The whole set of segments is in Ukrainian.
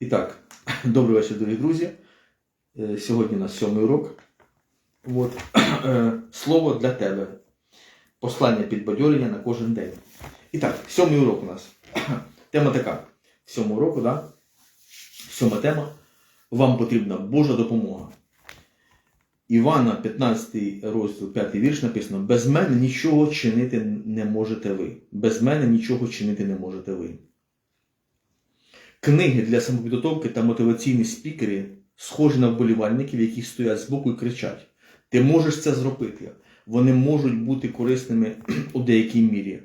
І так, добрий вечір, дорогі друзі. Е, Сьогодні у нас сьомий урок. От. Е, Слово для тебе. Послання підбадьорення на кожен день. І так, сьомий урок у нас. Тема така. Сьомого уроку, да? Сьома тема. Вам потрібна Божа допомога. Івана, 15 розділ, 5 вірш написано: Без мене нічого чинити не можете ви. Без мене нічого чинити не можете ви. Книги для самопідготовки та мотиваційні спікери схожі на вболівальників, які стоять збоку і кричать: Ти можеш це зробити. Вони можуть бути корисними у деякій мірі.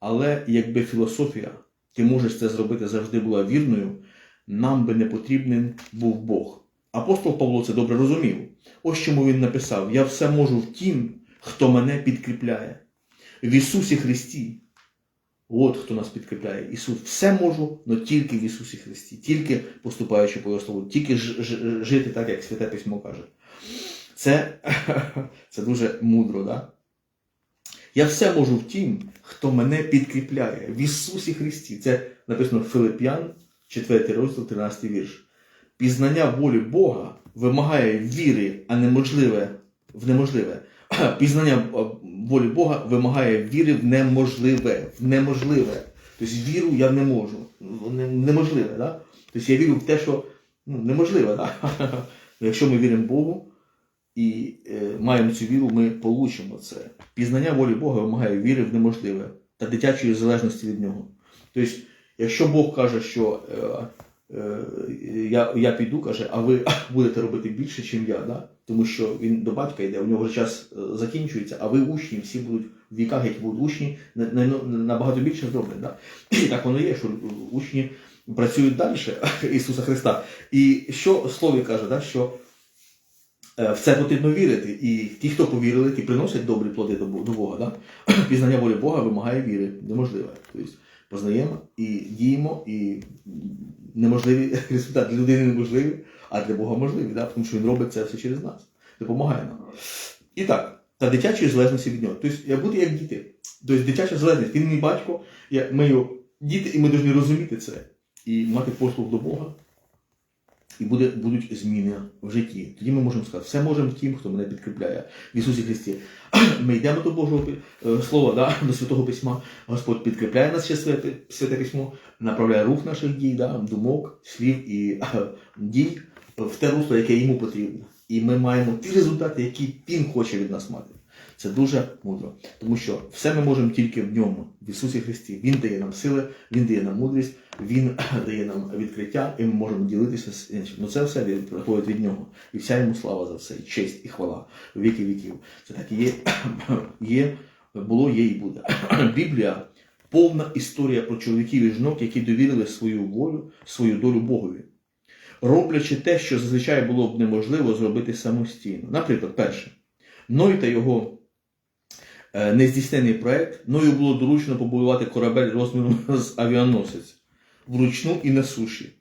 Але якби філософія, ти можеш це зробити завжди була вірною, нам би не потрібен був Бог. Апостол Павло це добре розумів. Ось чому він написав: Я все можу в тім, хто мене підкріпляє. В Ісусі Христі. От хто нас підкріпляє. Ісус. Все можу, але тільки в Ісусі Христі, тільки поступаючи по Його слову, тільки ж, ж- жити так, як Святе Письмо каже. Це, це дуже мудро, да? Я все можу в тім, хто мене підкріпляє в Ісусі Христі. Це написано Филип'ян, 4 розділ, 13 вірш. Пізнання волі Бога вимагає віри, а неможливе в неможливе. Пізнання волі Бога вимагає віри в неможливе. В неможливе. Тобто віру я не можу. Не- Неможливе, да? Тобто я вірю в те, що ну, неможливе. Да? Якщо ми віримо Богу і е, маємо цю віру, ми получимо це. Пізнання волі Бога вимагає віри в неможливе та дитячої залежності від нього. Тобто, якщо Бог каже, що е, я, я піду, каже, а ви будете робити більше, ніж я, да? тому що він до батька йде, у нього вже час е, закінчується, а ви учні, всі будуть в віках, які будуть учні, на- на- набагато більше зроблять. Да? І так воно є, що учні працюють далі Ісуса Христа. І що слові каже, да? що е, в це потрібно вірити. І ті, хто повірили, ті приносять добрі плоди до Бога. Да? Пізнання волі Бога вимагає віри. Неможливе. Тобто познаємо і діємо, і неможливі результати для людини неможливі, а для Бога можливі, да? тому що Він робить це все через нас, допомагає нам. І так, та дитячої залежності від нього. Тобто, я буду як діти. Тобто дитяча залежність, він мій батько, я, ми його діти, і ми повинні розуміти це і мати послуг до Бога. І буде, будуть зміни в житті. Тоді ми можемо сказати, все можемо тим, хто мене підкріпляє в Ісусі Христі. Ми йдемо до Божого е, Слова, да, до Святого Письма. Господь підкріпляє нас через Святе, Святе Письмо, направляє рух наших дій, да, думок, слів і е, дій в те русло, яке йому потрібно. І ми маємо ті результати, які він хоче від нас мати. Це дуже мудро, тому що все ми можемо тільки в ньому, в Ісусі Христі. Він дає нам сили, Він дає нам мудрість, Він дає нам відкриття, і ми можемо ділитися з іншим. Ну це все приходить від нього. І вся йому слава за все, і честь і хвала віки віків. Це так і є, є, було, є і буде. Біблія повна історія про чоловіків і жінок, які довірили свою волю, свою долю Богові. Роблячи те, що зазвичай було б неможливо зробити самостійно. Наприклад, перше, Ной та його нездійснений проект, Ною було доручено побудувати корабель розміром з авіаносець вручну і на суші.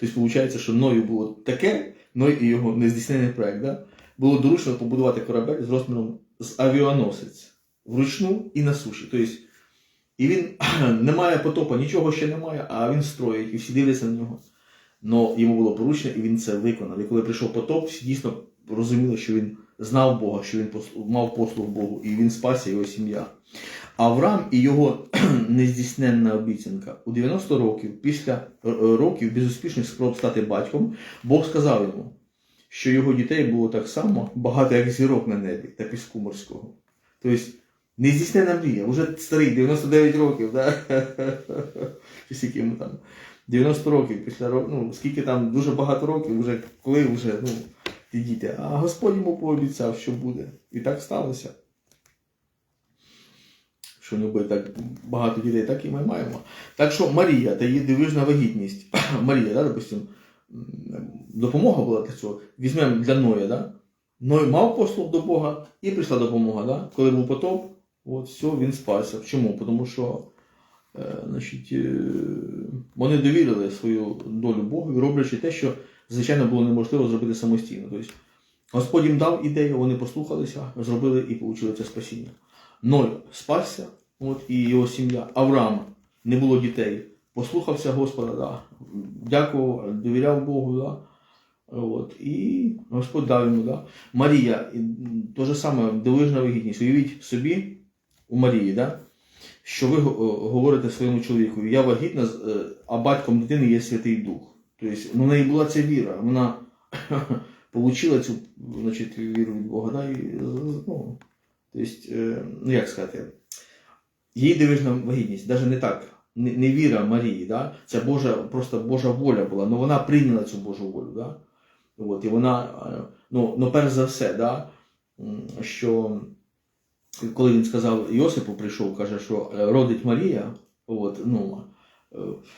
Тобто, виходить, що Ною було таке, Ной і його нездійснений проект, да? було доручено побудувати корабель з розміром з авіаносець вручну і на суші. Тобто, і він немає потопа, нічого ще немає, а він строїть, і всі дивляться на нього. Но йому було поручено, і він це виконав. І коли прийшов потоп, всі дійсно розуміли, що він знав Бога, що він мав послуг Богу, і він спасся його сім'я. Авраам і його нездійсненна обіцянка у 90 років, після е, років безуспішних спроб стати батьком, Бог сказав йому, що його дітей було так само багато, як зірок на небі та піску морського. Тобто, нездійсненна мрія, вже старий, 99 років, да? чи скільки йому там. 90 років після ну, скільки там дуже багато років, вже коли вже ну, ті діти. А Господь йому пообіцяв, що буде. І так сталося. Що не буде так багато дітей, так і ми маємо. Так що Марія та її дивижна вагітність. Марія, да, допустим, допомога була для цього. Візьмемо для Ноя, да? Ной мав послуг до Бога і прийшла допомога. Да? Коли був потоп, от все, він спався. Чому? Тому що е, значить, е, вони довірили свою долю Богу, роблячи те, що, звичайно, було неможливо зробити самостійно. Тобто, Господь їм дав ідею, вони послухалися, зробили і отримали це спасіння. Ной спасся, от, і його сім'я. Авраам не було дітей. послухався Господа, да, дякував, довіряв Богу. Да, от, і Господь дав йому. Да. Марія, то же саме, дивовижна вигідність. Уявіть собі у Марії, да, що ви говорите своєму чоловіку, я вагітна, е, а батьком дитини є Святий Дух. Тобто, ну, в неї була ця віра, вона отримала цю значить, віру від Бога. Да, і, ну, тобто, е, ну як сказати, її дивижна вагітність, навіть не так, не, не віра Марії, да? це Божа, просто Божа воля була, але вона прийняла цю Божу волю. Да? От, і вона, е, ну, ну перш за все, да, що коли він сказав Йосипу, прийшов, каже, що е, родить Марія, от, ну, ну,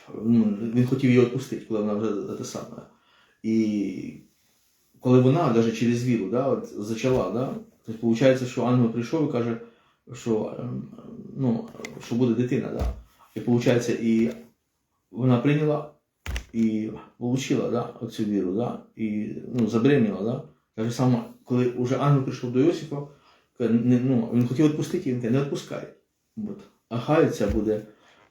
він хотів її відпустити, коли вона вже те саме. І коли вона навіть через віру да, от, зачала, да, то виходить, що ангел прийшов і каже, що, ем, ну, що буде дитина. Да. І виходить, і вона прийняла і отримала да, цю віру, да, і ну, забеременіла. Да. Каже, саме, коли вже ангел прийшов до не, ну, він хотів відпустити, він каже, не відпускай. От. А хай це буде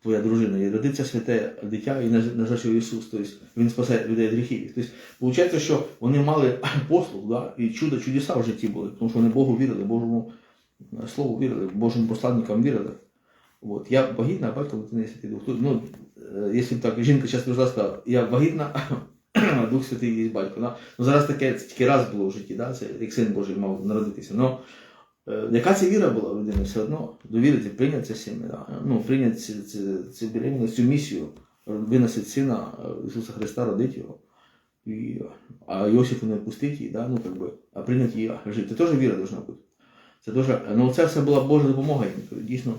твоя дружина, і родиться святе дитя, і нажачив Ісус. Тобто він спасає людей від гріхів. Тобто, виходить, що вони мали послуг, да, і чудо, чудеса в житті були, тому що вони Богу вірили, Божому е, Слову вірили, Божим посланникам вірили. От. Я вагітна, а батько дитини Святий Дух. Ну, е, якщо так, жінка зараз прийшла сказала, я вагітна, а Дух Святий є батько. Да? Ну, зараз таке тільки раз було в житті, да? це як син Божий мав народитися. Но, яка це віра була в людини? Все одно довірити, прийняти сім'я, ну, прийняти цю, цю, цю цю місію, виносить сина е, Ісуса Христа, родити його. І, а Йосифу не пустить її, да? ну, как би, а прийняти її жити. Це теж віра должна бути. Це дуже, ну, це все була Божа допомога їм. Дійсно,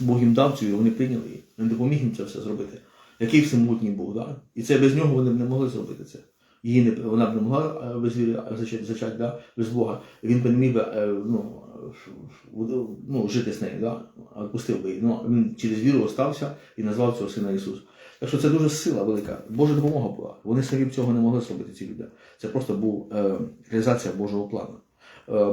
Бог їм дав цю віру, вони прийняли її. Він допоміг їм це все зробити. Який всемогутній Бог, да? І це без нього вони б не могли зробити це. Її не, вона б не могла е, зачати, да? без Бога. Він би не міг би е, ну, ну, жити з нею, да? а пустив би її. Ну, він через віру остався і назвав цього сина Ісус. Так що це дуже сила велика. Божа допомога була. Вони самі б цього не могли зробити, ці люди. Це просто був е, реалізація Божого плану.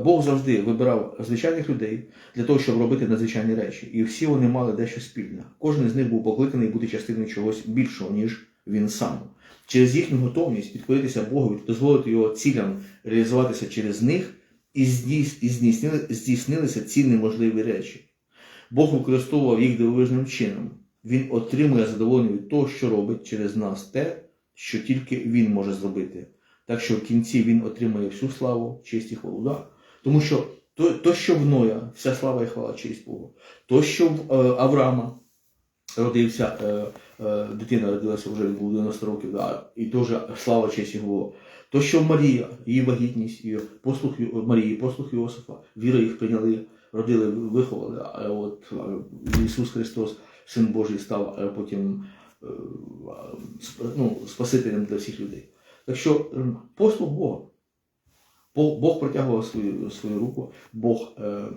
Бог завжди вибирав звичайних людей для того, щоб робити надзвичайні речі. І всі вони мали дещо спільне. Кожен з них був покликаний бути частиною чогось більшого, ніж він сам. Через їхню готовність підкоритися Богу дозволити його цілям реалізуватися через них, і здійснили- здійснилися ці неможливі речі. Бог використовував їх дивовижним чином. Він отримує задоволення від того, що робить через нас те, що тільки він може зробити. Так що в кінці він отримує всю славу, честь і хвалу. Да? Тому що то, то, що в Ноя, вся слава і хвала, честь Богу. То, що в е, Авраама родився, е, е, дитина родилася вже був 90 років, да? і теж слава, честь хвала. То, що Марія, її вагітність, її послух Марії, послух Йосифа, віра їх прийняли, родили, виховали. А от е, Ісус Христос, Син Божий, став потім ну, Спасителем для всіх людей. Так що послуг Бога. Бог, протягував свою, свою руку, Бог е, е,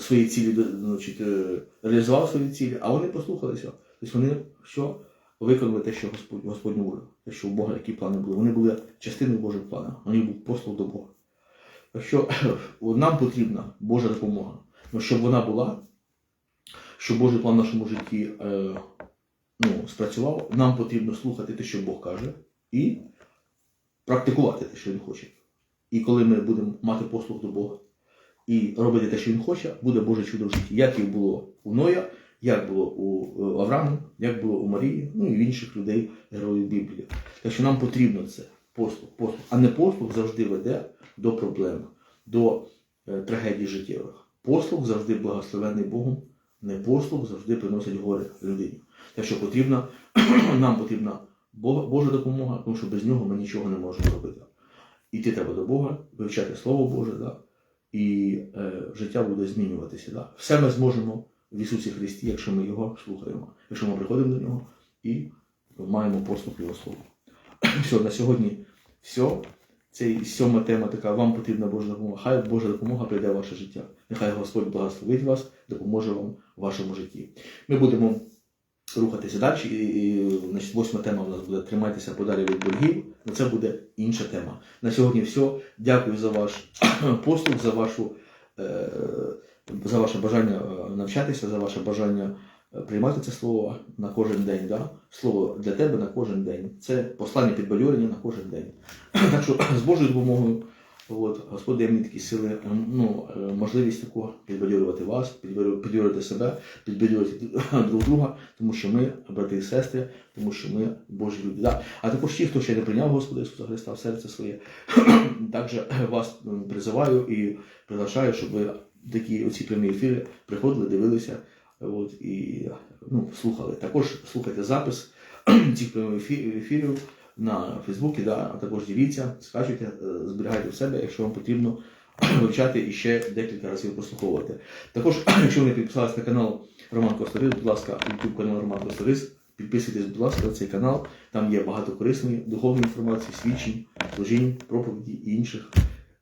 свої цілі значить, е, реалізував свої цілі, а вони послухалися. Тобто вони що? виконали те, що Господь, Господню волю, те, що у Бога які плани були. Вони були частиною Божого плану, вони був послуг до Бога. Так нам потрібна Божа допомога. Ну, щоб вона була, щоб Божий план в нашому житті е, ну, спрацював, нам потрібно слухати те, що Бог каже, і практикувати те, що Він хоче. І коли ми будемо мати послуг до Бога і робити те, що Він хоче, буде Боже чудо в житті, як і було у Ноя, як було у Аврааму, як було у Марії, ну і в інших людей, героїв Біблії. Так що нам потрібно це послуг, послуг. А не послуг завжди веде до проблем, до е, трагедій життєвих. Послуг завжди благословений Богом, не послуг завжди приносить горе людині. Так що потрібна, нам потрібна Божа допомога, тому що без нього ми нічого не можемо робити. Іти треба до Бога, вивчати Слово Боже, да? і е, життя буде змінюватися. Да? Все ми зможемо в Ісусі Христі, якщо ми Його слухаємо, якщо ми приходимо до Нього і маємо послух Його Слова. Все, на сьогодні все. Це сьома тема така, вам потрібна Божа допомога. Хай Божа допомога прийде в ваше життя. Нехай Господь благословить вас, допоможе вам в вашому житті. Ми будемо рухатися далі. І, і, значить, восьма тема у нас буде тримайтеся подалі від боргів. Але Це буде інша тема. На сьогодні все. Дякую за ваш послуг, за вашу. Е, за ваше бажання е, навчатися, за ваше бажання е, приймати це слово на кожен день. Да? Слово для тебе на кожен день. Це послання підбадьорення на кожен день. Так що з Божою допомогою, от, Господь дає мені такі сили, е, ну, е, можливість таку підбадьорювати вас, підбадьорювати себе, підбадьорювати друг друга, тому що ми брати і сестри, тому що ми Божі люди. Да? А також ті, хто ще не прийняв Господа Ісуса Христа в серце своє, також вас призиваю і приглашаю, щоб ви такі оці прямі ефіри приходили, дивилися от, і ну, слухали. Також слухайте запис цих прямих ефі- ефірів на Фейсбуці, да, також дивіться, скачуйте, е, зберігайте в себе, якщо вам потрібно вивчати і ще декілька разів прослуховувати. Також, якщо ви не підписалися на канал Роман Косторис, будь ласка, YouTube канал Роман Косторис, підписуйтесь, будь ласка, на цей канал. Там є багато корисної духовної інформації, свідчень, служінь, проповіді і інших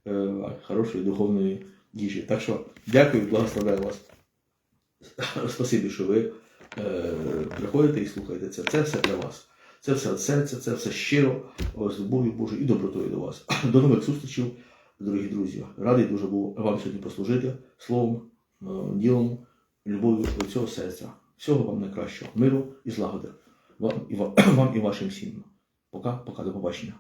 е, хорошої духовної їжі. Так що дякую, благословляю вас. Спасибі, що ви е, приходите і слухаєте це. Це все для вас. Це все від серця, це все щиро, з любов'ю Божою і добротою до вас. До нових зустрічей, дорогі друзі. Радий дуже був вам сьогодні послужити словом, е, ділом, любов'ю від цього серця. Всього вам найкращого, миру і злагоди. Вам і, вам і вашим сім'ям. Пока, пока, до побачення.